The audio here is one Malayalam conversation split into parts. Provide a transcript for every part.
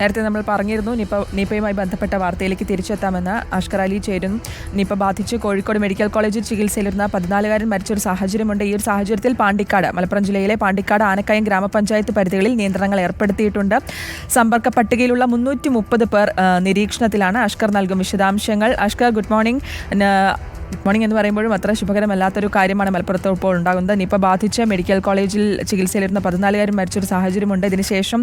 നേരത്തെ നമ്മൾ പറഞ്ഞിരുന്നു നിപ നിപയുമായി ബന്ധപ്പെട്ട വാർത്തയിലേക്ക് തിരിച്ചെത്താമെന്ന് അഷ്കർ അലി ചേരും നിപ ബാധിച്ച് കോഴിക്കോട് മെഡിക്കൽ കോളേജിൽ ചികിത്സയിലിരുന്ന പതിനാലുകാരൻ മരിച്ചൊരു സാഹചര്യമുണ്ട്. ഈ ഒരു സാഹചര്യത്തിൽ പാണ്ടിക്കാട് മലപ്പുറം ജില്ലയിലെ പാണ്ടിക്കാട് ആനക്കയം ഗ്രാമപഞ്ചായത്ത് പരിധികളിൽ നിയന്ത്രണങ്ങൾ ഏർപ്പെടുത്തിയിട്ടുണ്ട്. സമ്പർക്ക പട്ടികയിലുള്ള മുന്നൂറ്റി മുപ്പത് പേർ നിരീക്ഷണത്തിലാണ് അഷ്കർ നൽകും വിശദാംശങ്ങൾ. Ashkar good morning. Good morning എന്ന് പറയുമ്പോഴും അത്ര ശുഭകരമല്ലാത്തൊരു കാര്യമാണ് മലപ്പുറത്ത് ഇപ്പോൾ ഉണ്ടാകുന്നത്. നിപ്പ ബാധിച്ച് മെഡിക്കൽ കോളേജിൽ ചികിത്സയിലിരുന്ന പതിനാലുകാരും മരിച്ചൊരു സാഹചര്യമുണ്ട്. ഇതിനുശേഷം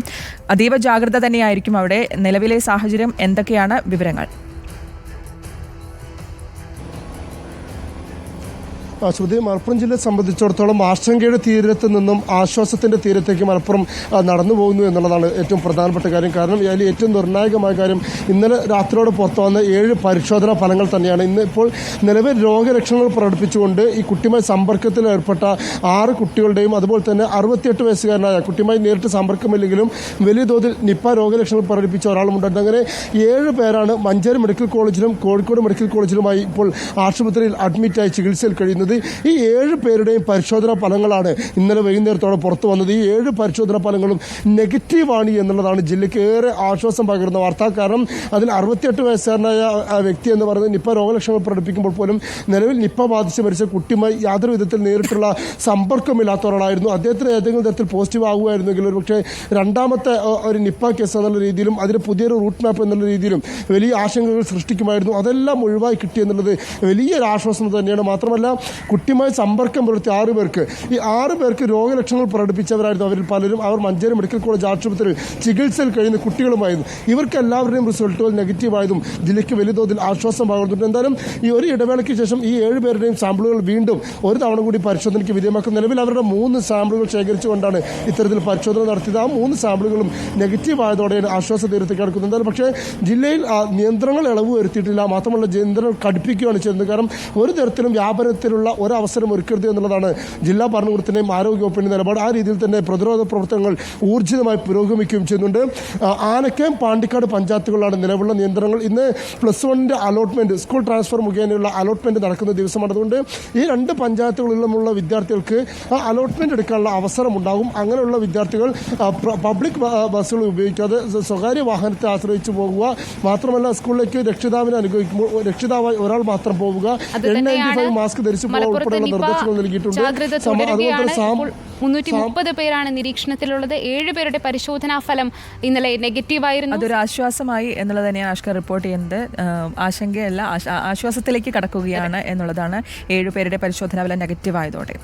അതീവ ജാഗ്രത തന്നെയായിരിക്കും അവിടെ. നിലവിലെ സാഹചര്യം എന്തൊക്കെയാണ് വിവരങ്ങൾ? ആ, ശ്രുതി മലപ്പുറം ജില്ലയെ സംബന്ധിച്ചിടത്തോളം ആശങ്കയുടെ തീരത്ത് നിന്നും ആശ്വാസത്തിന്റെ തീരത്തേക്ക് മലപ്പുറം നടന്നു പോകുന്നു എന്നുള്ളതാണ് ഏറ്റവും പ്രധാനപ്പെട്ട കാര്യം. കാരണം അതിൽ ഏറ്റവും നിർണായകമായ കാര്യം ഇന്നലെ രാത്രിയോടെ പുറത്തു വന്ന ഏഴ് പരിശോധനാ ഫലങ്ങൾ തന്നെയാണ്. ഇന്ന് ഇപ്പോൾ നിലവിൽ രോഗലക്ഷണങ്ങൾ പ്രകടിപ്പിച്ചുകൊണ്ട് ഈ കുട്ടിയുമായി സമ്പർക്കത്തിൽ ഏർപ്പെട്ട ആറ് കുട്ടികളുടെയും അതുപോലെ തന്നെ അറുപത്തിയെട്ട് വയസ്സുകാരനായ കുട്ടിയുമായി നേരിട്ട് സമ്പർക്കമില്ലെങ്കിലും വലിയ തോതിൽ നിപ്പ രോഗലക്ഷണങ്ങൾ പ്രകടിപ്പിച്ച ഒരാളുമുണ്ട്. അങ്ങനെ ഏഴ് പേരാണ് മഞ്ചേരി മെഡിക്കൽ കോളേജിലും കോഴിക്കോട് മെഡിക്കൽ കോളേജിലുമായി ഇപ്പോൾ ആശുപത്രിയിൽ അഡ്മിറ്റായി ചികിത്സയിൽ കഴിയുന്നത്. ഈ ഏഴ് പേരുടെയും പരിശോധനാ ഫലങ്ങളാണ് ഇന്നലെ വൈകുന്നേരത്തോടെ പുറത്തു വന്നത്. ഈ ഏഴ് പരിശോധനാ ഫലങ്ങളും നെഗറ്റീവാണ് എന്നുള്ളതാണ് ജില്ലയ്ക്ക് ഏറെ ആശ്വാസം പകരുന്ന വാർത്ത. കാരണം അതിൽ അറുപത്തിയെട്ട് വയസ്സുകാരനായ വ്യക്തി എന്ന് പറയുന്നത് നിപ്പ രോഗലക്ഷണങ്ങൾ പ്രകടിപ്പിക്കുമ്പോൾ പോലും നിലവിൽ നിപ്പ ബാധിച്ച് മരിച്ച കുട്ടിയുമായി യാതൊരു വിധത്തിൽ നേരിട്ടുള്ള സമ്പർക്കമില്ലാത്ത ഒരാളായിരുന്നു അദ്ദേഹത്തിന് ഏതെങ്കിലും തരത്തിൽ പോസിറ്റീവ് ആകുമായിരുന്നെങ്കിൽ ഒരു പക്ഷേ രണ്ടാമത്തെ ഒരു നിപ്പ കേസ് എന്നുള്ള രീതിയിലും അതിന് പുതിയൊരു റൂട്ട് മാപ്പ് എന്നുള്ള രീതിയിലും വലിയ ആശങ്കകൾ സൃഷ്ടിക്കുമായിരുന്നു. അതെല്ലാം ഒഴിവായി കിട്ടിയെന്നുള്ളത് വലിയൊരു ആശ്വാസം തന്നെയാണ്. മാത്രമല്ല കുട്ടിയുമായി സമ്പർക്കം പുലർത്തിയ ആറ് പേർക്ക്. ഈ ആറ് പേർക്ക് രോഗലക്ഷണങ്ങൾ പ്രകടിപ്പിച്ചവരായിരുന്നു അവരിൽ പലരും. അവർ മഞ്ചേരി മെഡിക്കൽ കോളേജ് ആശുപത്രിയിൽ ചികിത്സയിൽ കഴിയുന്ന കുട്ടികളുമായിരുന്നു. ഇവർക്ക് എല്ലാവരുടെയും റിസൾട്ടുകൾ നെഗറ്റീവായതും ജില്ലയ്ക്ക് വലിയ തോതിൽ ആശ്വാസം പകർന്നിട്ടുണ്ട്. എന്തായാലും ഈ ഒരു ഇടവേളയ്ക്ക് ശേഷം ഈ ഏഴ് പേരുടെയും സാമ്പിളുകൾ വീണ്ടും ഒരു തവണ കൂടി പരിശോധനയ്ക്ക് വിധേയമാക്കും നിലവിൽ അവരുടെ മൂന്ന് സാമ്പിളുകൾ ശേഖരിച്ചുകൊണ്ടാണ് ഇത്തരത്തിൽ പരിശോധന നടത്തിയത്. ആ മൂന്ന് സാമ്പിളുകളും നെഗറ്റീവ് ആയതോടെയാണ് ആശ്വാസ തീരത്തേക്ക് കിടക്കുന്നത്. എന്തായാലും പക്ഷേ ജില്ലയിൽ നിയന്ത്രണങ്ങൾ ഇളവ് വരുത്തിയിട്ടില്ല. മാത്രമല്ല നിയന്ത്രണം കടുപ്പിക്കുകയാണ് ചെയ്യുന്നത്. കാരണം ഒരു തരത്തിലും വ്യാപനത്തിലുള്ള ഒരവസരം ഒരുക്കരുത് എന്നുള്ളതാണ് ജില്ലാ ഭരണകൂടത്തിന്റെയും ആരോഗ്യവകുപ്പിന്റെയും നിലപാട്. ആ രീതിയിൽ തന്നെ പ്രതിരോധ പ്രവർത്തനങ്ങൾ ഊർജിതമായി പുരോഗമിക്കുകയും ചെയ്യുന്നുണ്ട്. ആനക്കയം പാണ്ടിക്കാട് പഞ്ചായത്തുകളിലാണ് നിലവിലുള്ള നിയന്ത്രണങ്ങൾ. ഇന്ന് പ്ലസ് വണ്ണിന്റെ അലോട്ട്മെന്റ് സ്കൂൾ ട്രാൻസ്ഫർ മുഖേനയുള്ള അലോട്ട്മെന്റ് നടക്കുന്ന ദിവസമാണ് അതുകൊണ്ട് ഈ രണ്ട് പഞ്ചായത്തുകളിലുമുള്ള വിദ്യാർത്ഥികൾക്ക് ആ അലോട്ട്മെന്റ് എടുക്കാനുള്ള അവസരം ഉണ്ടാകും അങ്ങനെയുള്ള വിദ്യാർത്ഥികൾ പബ്ലിക് ബസ്സുകൾ ഉപയോഗിക്കാതെ സ്വകാര്യ വാഹനത്തെ ആശ്രയിച്ച് പോകുക. മാത്രമല്ല സ്കൂളിലേക്ക് രക്ഷിതാവിനെ അനുഭവിക്കുമ്പോൾ രക്ഷിതാവായി ഒരാൾ മാത്രം പോവുക. എൻ നയന്റി ഫൈവ് മാസ്ക് ധരിച്ചു മലപ്പുറത്ത് നിപ ജാഗ്രത തുടരുകയാണ്. ഇപ്പോൾ മുന്നൂറ്റി മുപ്പത് പേരാണ് നിരീക്ഷണത്തിലുള്ളത്. ഏഴ് പേരുടെ പരിശോധനാ ഫലം ഇന്നലെ നെഗറ്റീവായിരുന്നു. അതൊരു ആശ്വാസമായി എന്നുള്ളത് തന്നെയാണ് ആഷ്ക റിപ്പോർട്ട് ചെയ്യുന്നത്. ആശങ്കയല്ല ആശ്വാസത്തിലേക്ക് കടക്കുകയാണ് എന്നുള്ളതാണ്. ഏഴുപേരുടെ പരിശോധനാ ഫലം നെഗറ്റീവ് ആയതോടെ